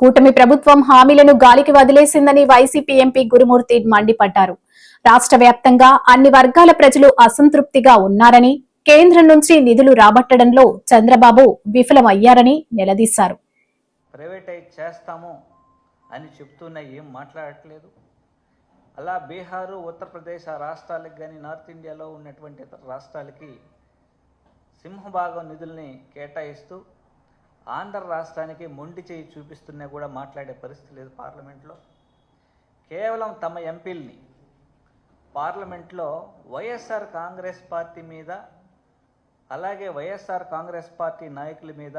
కూటమి ప్రభుత్వం హామీలను గాలికి వదిలేసిందని వైసీపీ ఎంపీ గురుమూర్తి మండిపడ్డారు. రాష్ట్ర వ్యాప్తంగా అన్ని వర్గాల ప్రజలు అసంతృప్తిగా ఉన్నారని కేంద్రం నుంచి నిధులు రాబట్టడంలో చంద్రబాబు విఫలమయ్యారని నిలదీశారు. ప్రైవేటైజ్ చేస్తాము అని చెప్తున్నా ఏం మాట్లాడట్లేదు. అలా బీహారు ఉత్తరప్రదేశ్ ఆ రాష్ట్రాలకు కానీ నార్త్ ఇండియాలో ఉన్నటువంటి ఇతర రాష్ట్రాలకి సింహభాగం నిధుల్ని కేటాయిస్తూ ఆంధ్ర రాష్ట్రానికి మొండి చేయి చూపిస్తున్నా కూడా మాట్లాడే పరిస్థితి లేదు పార్లమెంట్లో. కేవలం తమ ఎంపీల్ని పార్లమెంట్లో వైఎస్ఆర్ కాంగ్రెస్ పార్టీ మీద అలాగే వైఎస్ఆర్ కాంగ్రెస్ పార్టీ నాయకుల మీద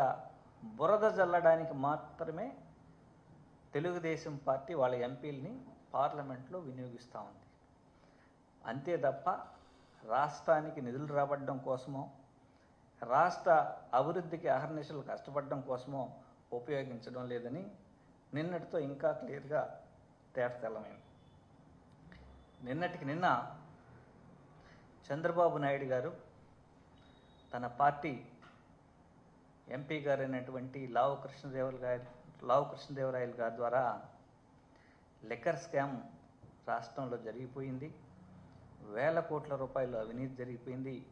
బురద జల్లడానికి మాత్రమే తెలుగుదేశం పార్టీ వాళ్ళ ఎంపీల్ని పార్లమెంట్లో వినియోగిస్తూ ఉంది. అంతే తప్ప రాష్ట్రానికి నిధులు రాబడడం కోసమో రాష్ట్ర అభివృద్ధికి అహర్నిశలు కష్టపడడం కోసమో ఉపయోగించడం లేదని నిన్నటితో ఇంకా క్లియర్గా తేటతెల్లమైంది నిన్నటికి నిన్న చంద్రబాబు నాయుడు గారు తన పార్టీ ఎంపీ గారైనటువంటి లావు కృష్ణదేవరాయలు గారి లావు కృష్ణదేవరాయలు గారి ద్వారా లిక్కర్ స్కామ్ రాష్ట్రంలో జరిగిపోయింది. వేల కోట్ల రూపాయలు అవినీతి జరిగిపోయింది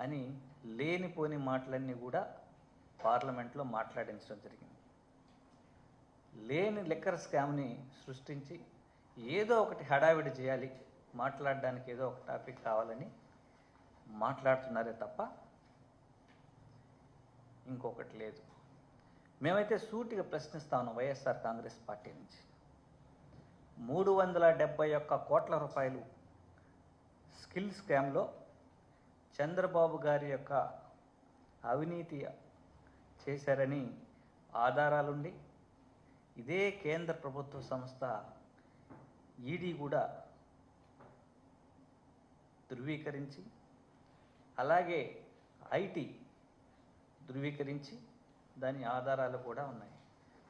అని లేనిపోని మాటలన్నీ కూడా పార్లమెంట్లో మాట్లాడించడం జరిగింది. లేని లిక్కర్ స్కామ్ని సృష్టించి ఏదో ఒకటి హడావిడి చేయాలి మాట్లాడడానికి ఏదో ఒక టాపిక్ కావాలని మాట్లాడుతున్నారే తప్ప ఇంకొకటి లేదు. మేమైతే సూటిగా ప్రశ్నిస్తాను వైఎస్ఆర్ కాంగ్రెస్ పార్టీ నుంచి. మూడు వందల డెబ్బై ఒక్క కోట్ల రూపాయలు స్కిల్ స్కామ్లో చంద్రబాబు గారి యొక్క అవినీతి చేశారని ఆధారాలుండి ఇదే కేంద్ర ప్రభుత్వ సంస్థ ఈడీ కూడా ధృవీకరించి అలాగే ఐటీ ధృవీకరించి దాని ఆధారాలు కూడా ఉన్నాయి.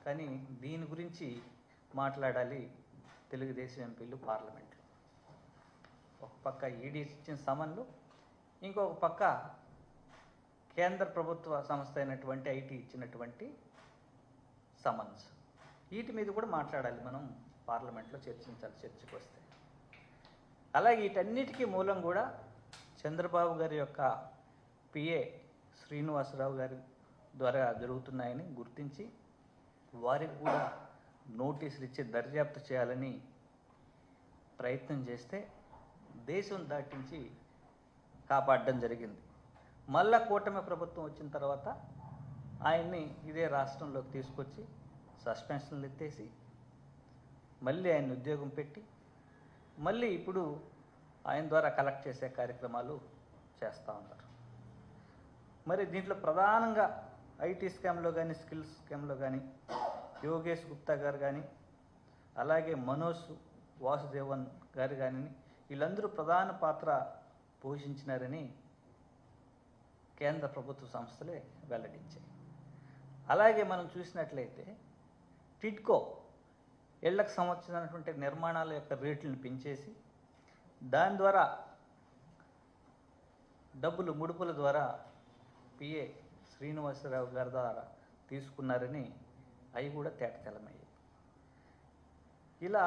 కానీ దీని గురించి మాట్లాడాలి తెలుగుదేశం ఎంపీలు పార్లమెంట్లో. ఒక పక్క ఈడీ ఇచ్చిన సమన్లు ఇంకొక పక్క కేంద్ర ప్రభుత్వ సంస్థ అయినటువంటి ఐటీ ఇచ్చినటువంటి సమన్స్. వీటి మీద కూడా మాట్లాడాలి మనం పార్లమెంట్లో చర్చించాలి చర్చకు వస్తే. అలాగే వీటన్నిటికీ మూలం కూడా చంద్రబాబు గారి యొక్క పిఏ శ్రీనివాసరావు గారి ద్వారా జరుగుతున్నాయని గుర్తించి వారికి కూడా నోటీసులు ఇచ్చి దర్యాప్తు చేయాలని ప్రయత్నం చేస్తే దేశం దాటించి కాపాడడం జరిగింది. మళ్ళా కూటమి ప్రభుత్వం వచ్చిన తర్వాత ఆయన్ని ఇదే రాష్ట్రంలోకి తీసుకొచ్చి సస్పెన్షన్లు ఎత్తేసి మళ్ళీ ఆయన ఉద్యోగం పెట్టి మళ్ళీ ఇప్పుడు ఆయన ద్వారా కలెక్ట్ చేసే కార్యక్రమాలు చేస్తూ ఉన్నారు. మరి దీంట్లో ప్రధానంగా ఐటీ స్కామ్లో కానీ స్కిల్స్ స్కామ్లో కానీ యోగేష్ గుప్తా గారు కానీ అలాగే మనోజ్ వాసుదేవన్ గారు కానీ వీళ్ళందరూ ప్రధాన పాత్ర పోషించినారని కేంద్ర ప్రభుత్వ సంస్థలే వెల్లడించాయి. అలాగే మనం చూసినట్లయితే టిట్కో ఇళ్ళకు సంబంధించినటువంటి నిర్మాణాల యొక్క రేట్లను పెంచేసి దాని ద్వారా డబ్బులు ముడుపుల ద్వారా పిఏ శ్రీనివాసరావు గారి ద్వారా తీసుకున్నారని అవి కూడా తేటతెలమయ్యాయి ఇలా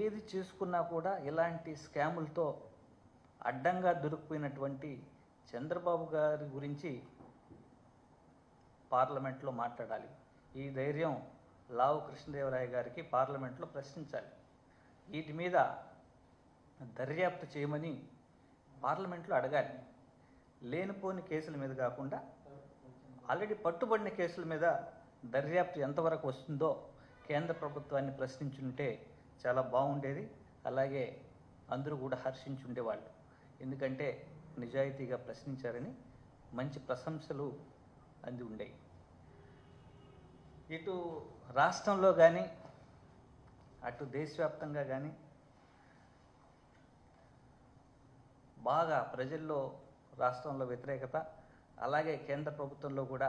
ఏది చేసుకున్నా కూడా ఇలాంటి స్కాములతో అడ్డంగా దొరికిపోయినటువంటి చంద్రబాబు గారి గురించి పార్లమెంట్లో మాట్లాడాలి. ఈ ధైర్యం లావు కృష్ణదేవరాయ గారికి పార్లమెంట్లో ప్రశ్నించాలి. వీటి మీద దర్యాప్తు చేయమని పార్లమెంట్లో అడగాలి. లేనిపోని కేసుల మీద కాకుండా ఆల్రెడీ పట్టుబడిన కేసుల మీద దర్యాప్తు ఎంతవరకు వస్తుందో కేంద్ర ప్రభుత్వాన్ని ప్రశ్నించుంటే చాలా బాగుండేది. అలాగే అందరూ కూడా హర్షించుండేవాళ్ళు. ఎందుకంటే నిజాయితీగా ప్రశ్నించారని మంచి ప్రశంసలు అంది ఉండేవి ఇటు రాష్ట్రంలో కానీ అటు దేశవ్యాప్తంగా కానీ బాగా ప్రజల్లో రాష్ట్రంలో వ్యతిరేకత అలాగే కేంద్ర ప్రభుత్వంలో కూడా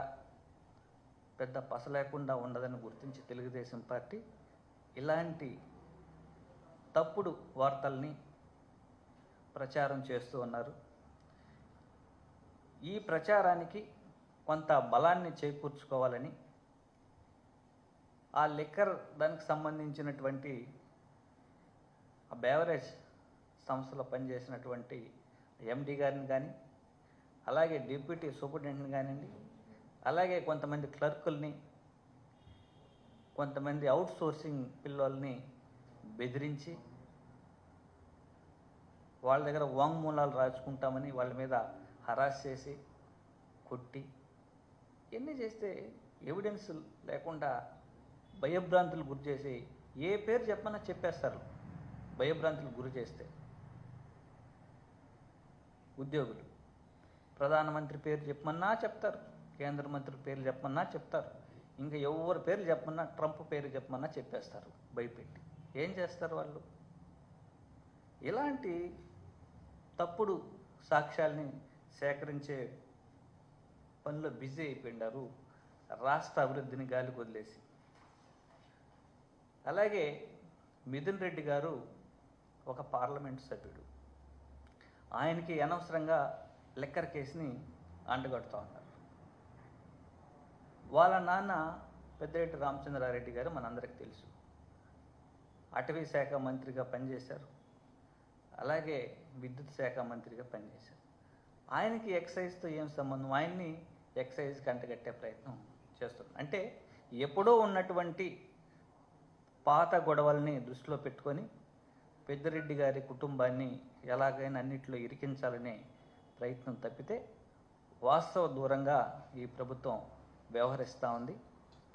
పెద్ద పస లేకుండా ఉండదని గుర్తించి తెలుగుదేశం పార్టీ ఇలాంటి తప్పుడు వార్తల్ని ప్రచారం చేస్తూ ఉన్నారు. ఈ ప్రచారానికి కొంత బలాన్ని చేకూర్చుకోవాలని ఆ లిక్కర్ దానికి సంబంధించినటువంటి ఆ బేవరేజ్ సంస్థలో పనిచేసినటువంటి ఎండి గారిని కానీ అలాగే డిప్యూటీ సూపరింటెండెంట్ని కానివ్వండి అలాగే కొంతమంది క్లర్కుల్ని కొంతమంది అవుట్ సోర్సింగ్ పిల్లల్ని బెదిరించి వాళ్ళ దగ్గర వాంగ్మూలాలు రాసుకుంటామని వాళ్ళ మీద హరాస్ చేసి కొట్టి ఎన్ని చేస్తే ఎవిడెన్స్ లేకుండా భయభ్రాంతులు గురి చేసి ఏ పేరు చెప్పమన్నా చెప్పేస్తారు. భయభ్రాంతులు గురి చేస్తే. ఉద్యోగులు. ప్రధానమంత్రి పేరు చెప్పమన్నా చెప్తారు. కేంద్ర మంత్రి పేరు చెప్పమన్నా చెప్తారు. ఇంకా ఎవరి పేరు చెప్పమన్నా ట్రంప్ పేరు చెప్పమన్నా చెప్పేస్తారు. భయపెట్టి. ఏం చేస్తారు వాళ్ళు? ఇలాంటి తప్పుడు సాక్ష్యాల్ని సేకరించే పనిలో బిజీ అయిపోయినారు రాష్ట్ర అభివృద్ధిని గాలికి వదిలేసి. అలాగే మిథున్ రెడ్డి గారు ఒక పార్లమెంట్ సభ్యుడు. ఆయనకి అనవసరంగా లెక్కర్ కేసుని అంటగడుతూ ఉన్నారు. వాళ్ళ నాన్న పెద్దిరెడ్డి రామచంద్రారెడ్డి గారు మనందరికి తెలుసు. అటవీ శాఖ మంత్రిగా పనిచేశారు. అలాగే విద్యుత్ శాఖ మంత్రిగా పనిచేశారు. ఆయనకి ఎక్సైజ్తో ఏం సంబంధం? ఆయన్ని ఎక్సైజ్ కంటగట్టే ప్రయత్నం చేస్తున్నాం అంటే ఎప్పుడో ఉన్నటువంటి పాత గొడవల్ని దృష్టిలో పెట్టుకొని పెద్దిరెడ్డి గారి కుటుంబాన్ని ఎలాగైనా అన్నిట్లో ఇరికించాలనే ప్రయత్నం తప్పితే వాస్తవ దూరంగా ఈ ప్రభుత్వం వ్యవహరిస్తూ ఉంది.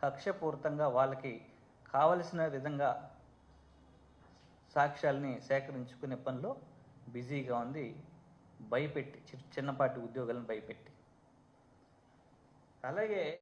కక్షపూరితంగా వాళ్ళకి కావలసిన విధంగా సాక్ష్యాల్ని సేకరించుకునే పనిలో బిజీగా ఉంది. భయపెట్టి చి- చిన్నపాటి ఉద్యోగాలను భయపెట్టి. అలాగే